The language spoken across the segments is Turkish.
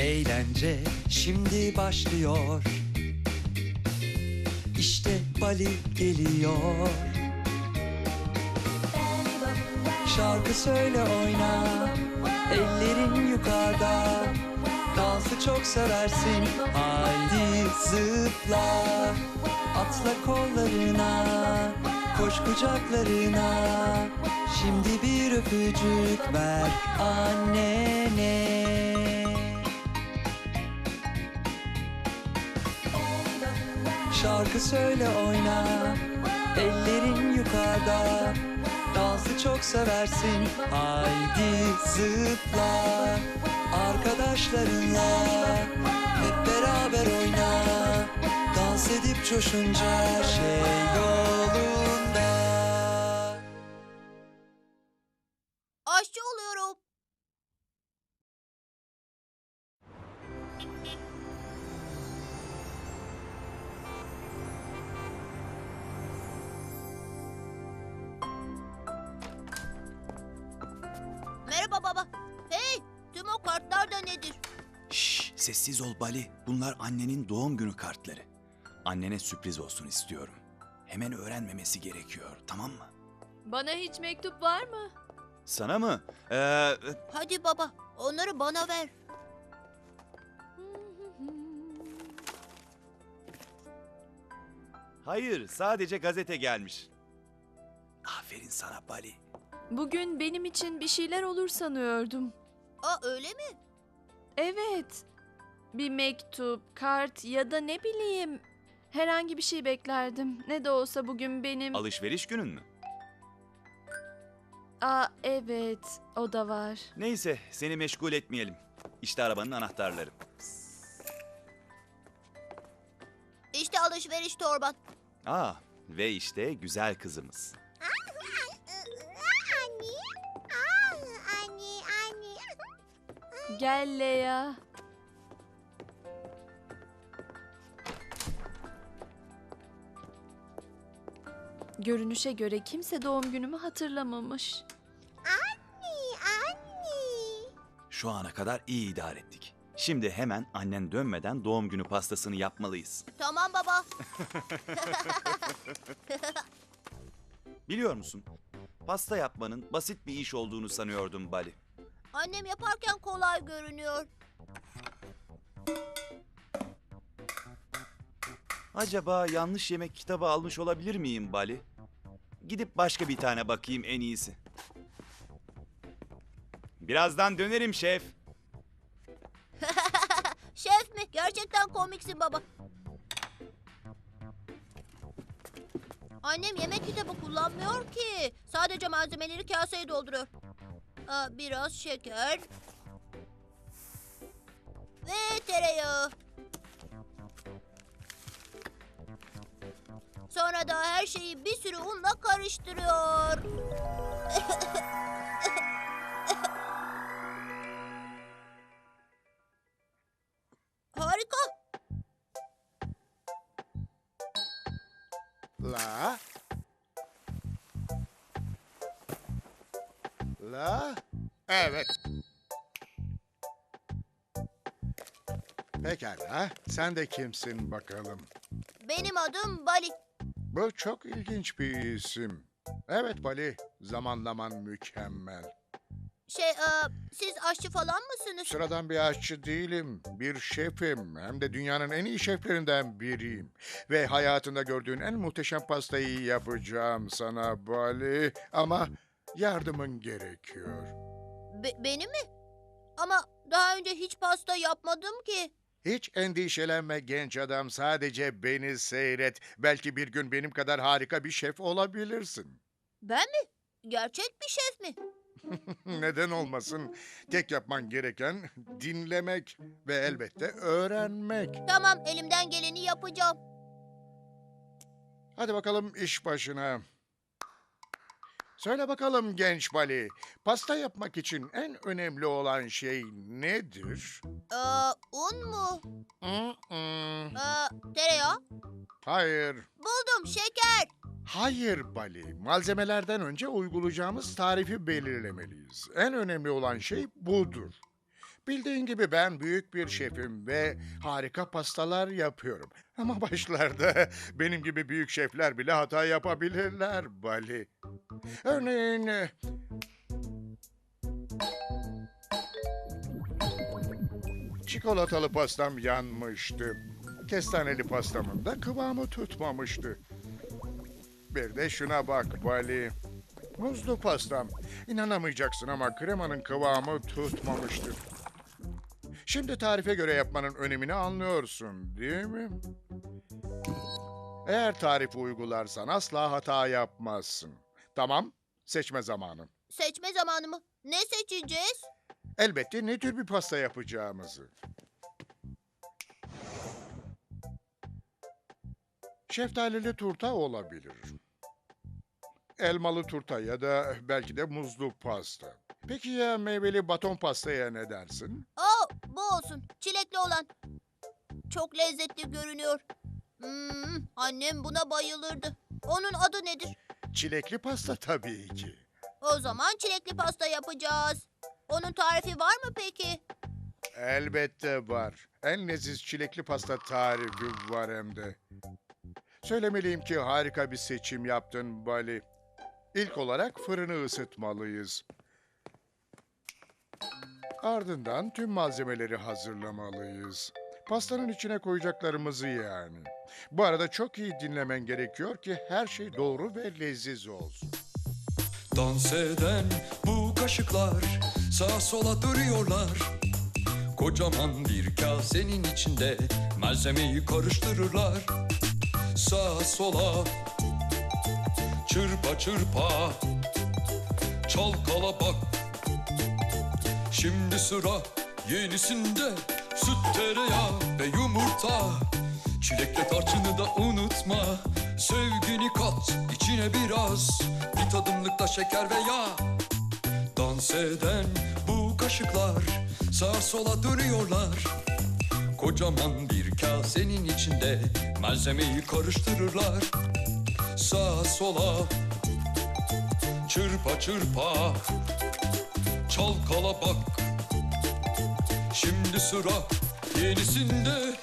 Eğlence şimdi başlıyor. İşte Bali geliyor. Şarkı söyle oyna. Ellerin yukarıda. Dansı çok seversin. Haydi zıpla. Atla kollarına. Koş kucaklarına. Şimdi bir öpücük ver annene. Şarkı söyle oyna. Ellerin yukarıda Dansı çok seversin. Haydi zıpla Arkadaşlarınla Hep beraber oyna. Dans edip coşunca şey yolunda Merhaba baba. Hey, tüm o kartlar da nedir? Şşş sessiz ol Bali. Bunlar annenin doğum günü kartları. Annene sürpriz olsun istiyorum. Hemen öğrenmemesi gerekiyor tamam mı? Bana hiç mektup var mı? Sana mı? Ee, Hadi baba, onları bana ver. hayır sadece gazete gelmiş. Aferin sana Bali. Bugün benim için bir şeyler olur sanıyordum. Aa öyle mi? Evet. Bir mektup, kart ya da ne bileyim. Herhangi bir şey beklerdim. Ne de olsa bugün benim... Alışveriş günün mü? Aa evet, o da var. Neyse seni meşgul etmeyelim. İşte arabanın anahtarları. İşte alışveriş torban. Aa ve işte güzel kızımız. Gel Leya. Görünüşe göre kimse doğum günümü hatırlamamış. Şu ana kadar iyi idare ettik. Şimdi hemen annen dönmeden doğum günü pastasını yapmalıyız. Tamam baba. Biliyor musun? Pasta yapmanın basit bir iş olduğunu sanıyordum Bali. Annem yaparken kolay görünüyor. Acaba yanlış yemek kitabı almış olabilir miyim Bali? Gidip başka bir tane bakayım en iyisi. Birazdan dönerim şef. Şef mi? Gerçekten komiksin baba. Annem yemek kitabı kullanmıyor ki. Sadece malzemeleri kaseye dolduruyor. Biraz şeker. Ve tereyağı. Sonra da her şeyi bir sürü unla karıştırıyor. Evet. Pekala. Sen de kimsin bakalım? Benim adım Bali. Bu çok ilginç bir isim. Evet Bali. Zamanlaman mükemmel. Şey, e, siz aşçı falan mısınız? Sıradan bir aşçı değilim. Bir şefim. Hem de dünyanın en iyi şeflerinden biriyim. Ve hayatında gördüğün en muhteşem pastayı yapacağım sana Bali. Ama yardımın gerekiyor. Be- benim mi? Ama daha önce hiç pasta yapmadım ki. Hiç endişelenme genç adam. Sadece beni seyret. Belki bir gün benim kadar harika bir şef olabilirsin. Ben mi? Gerçek bir şef mi? Neden olmasın? Tek yapman gereken dinlemek ve elbette öğrenmek. Tamam, elimden geleni yapacağım. Hadi bakalım iş başına. Söyle bakalım genç Bali, pasta yapmak için en önemli olan şey nedir? Ee, un mu? Mm-mm. Ee, tereyağı? Hayır, Buldum, şeker. hayır Bali. Malzemelerden önce uygulayacağımız tarifi belirlemeliyiz. En önemli olan şey budur. Bildiğin gibi ben büyük bir şefim ve harika pastalar yapıyorum. Ama başlarda benim gibi büyük şefler bile hata yapabilirler Bali. Örneğin... e, Çikolatalı pastam yanmıştı. Kestaneli pastamın da kıvamı tutmamıştı. Bir de şuna bak Bali. Muzlu pastam. İnanamayacaksın ama kremanın kıvamı tutmamıştı. Şimdi tarife göre yapmanın önemini anlıyorsun, değil mi? Eğer tarifi uygularsan asla hata yapmazsın. Tamam, seçme zamanı. Seçme zamanı mı? Ne seçeceğiz? Elbette ne tür bir pasta yapacağımızı. Şeftalili turta olabilir. Elmalı turta ya da belki de muzlu pasta. Peki ya meyveli baton pastaya ne dersin? Aa, olsun. Çilekli olan. Çok lezzetli görünüyor. Hmm, annem buna bayılırdı. Onun adı nedir? Çilekli pasta tabii ki. O zaman çilekli pasta yapacağız. Onun tarifi var mı peki? Elbette var. En leziz çilekli pasta tarifi var hem de. Söylemeliyim ki harika bir seçim yaptın Bali. İlk olarak fırını ısıtmalıyız. Ardından tüm malzemeleri hazırlamalıyız. Pastanın içine koyacaklarımızı yani. Bu arada çok iyi dinlemen gerekiyor ki her şey doğru ve leziz olsun. Dans eden bu kaşıklar sağa sola duruyorlar. Kocaman bir kasenin içinde malzemeyi karıştırırlar. Sağa sola çırpa çırpa çalkala bak. Şimdi sıra yenisinde süt tereyağı ve yumurta. Çilekle tarçını da unutma. Sevgini kat içine biraz. Bir tadımlık da şeker ve yağ. Dans eden bu kaşıklar sağa sola dönüyorlar. Kocaman bir kasenin içinde malzemeyi karıştırırlar. Sağa sola çırpa çırpa çalkala bak. Sıra yenisinde.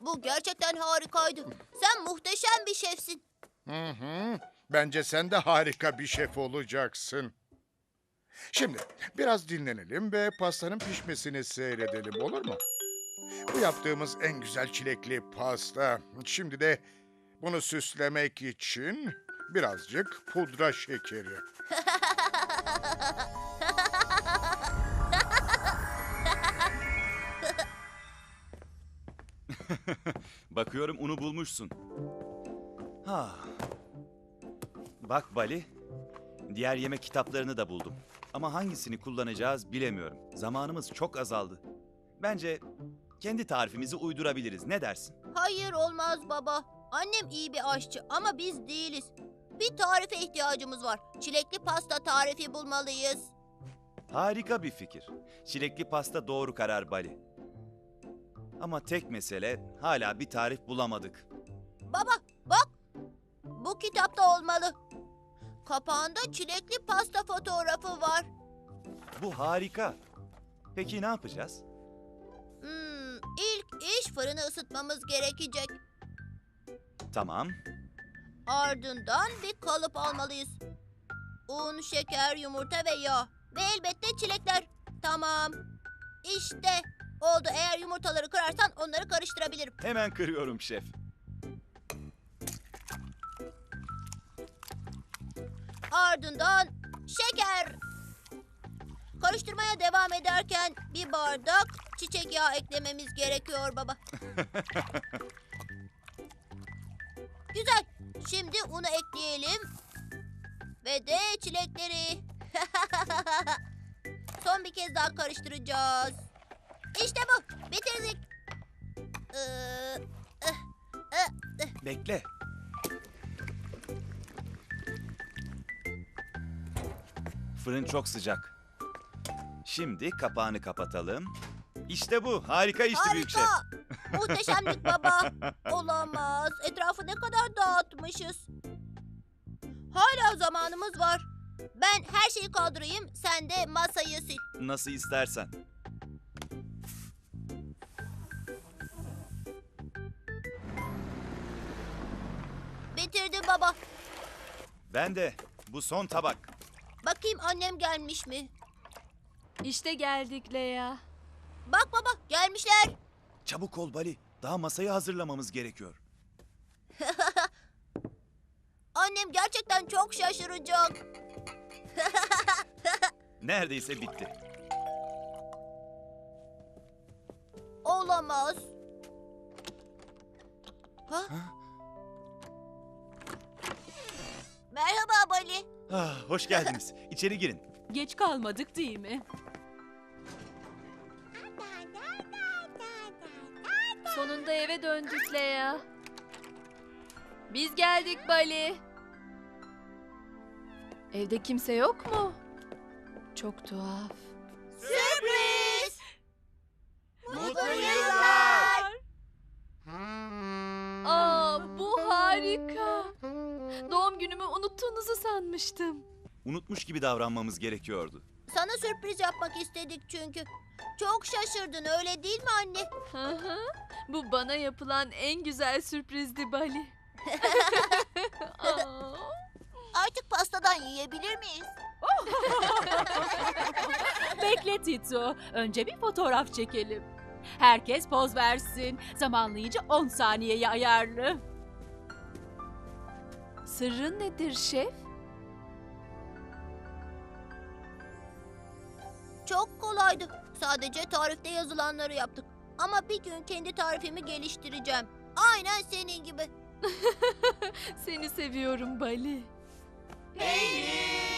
Bu gerçekten harikaydı. Sen muhteşem bir şefsin. Hı hı. Bence sen de harika bir şef olacaksın. Şimdi biraz dinlenelim ve pastanın pişmesini seyredelim olur mu? Bu yaptığımız en güzel çilekli pasta. Şimdi de bunu süslemek için birazcık pudra şekeri. Bakıyorum unu bulmuşsun. Ha. Bak Bali, diğer yemek kitaplarını da buldum. Ama hangisini kullanacağız bilemiyorum. Zamanımız çok azaldı. Bence kendi tarifimizi uydurabiliriz. Ne dersin? Hayır olmaz baba. Annem iyi bir aşçı ama biz değiliz. Bir tarife ihtiyacımız var. Çilekli pasta tarifi bulmalıyız. Harika bir fikir. Çilekli pasta doğru karar Bali. Ama tek mesele hala bir tarif bulamadık. Baba bak. Bu kitapta olmalı. Kapağında çilekli pasta fotoğrafı var. Bu harika. Peki ne yapacağız? Hmm, ilk iş fırını ısıtmamız gerekecek. Tamam. Ardından bir kalıp almalıyız. Un, şeker, yumurta ve yağ. Ve elbette çilekler. Tamam. İşte oldu. Eğer yumurtaları kırarsan onları karıştırabilirim. Hemen kırıyorum şef. Ardından şeker. Karıştırmaya devam ederken bir bardak çiçek yağı eklememiz gerekiyor baba. Güzel. Şimdi unu ekleyelim. Ve de çilekleri. Son bir kez daha karıştıracağız. İşte bu. Bitirdik. Ee, Bekle. Fırın çok sıcak. Şimdi kapağını kapatalım. İşte bu. Harika işti büyük şef. Harika. Muhteşemlik baba. Olamaz. Etrafı ne kadar dağıtmışız. Hala zamanımız var. Ben her şeyi kaldırayım, sen de masayı sil. Nasıl istersen. Baba. Ben de. Bu son tabak. Bakayım annem gelmiş mi? İşte geldik Leia. Bak baba, gelmişler. Çabuk ol Bali. Daha masayı hazırlamamız gerekiyor. Annem gerçekten çok şaşıracak. Neredeyse bitti. Olamaz. Ha? Merhaba Bali. Ah, hoş geldiniz. İçeri girin. Geç kalmadık değil mi? Sonunda eve döndük Leia. Biz geldik Bali. Evde kimse yok mu? Çok tuhaf. Sürpriz! Mutlu yıllar! Unuttuğunuzu sanmıştım. Unutmuş gibi davranmamız gerekiyordu. Sana sürpriz yapmak istedik çünkü. Çok şaşırdın öyle değil mi anne? Hı hı. Bu bana yapılan en güzel sürprizdi Bali. Aa. Artık pastadan yiyebilir miyiz? Bekle Tito. Önce bir fotoğraf çekelim. Herkes poz versin. Zamanlayıcı 10 saniyeye ayarlı. Sırrın nedir şef? Çok kolaydı. Sadece tarifte yazılanları yaptık. Ama bir gün kendi tarifimi geliştireceğim. Aynen senin gibi. Seni seviyorum Bali. Peynir.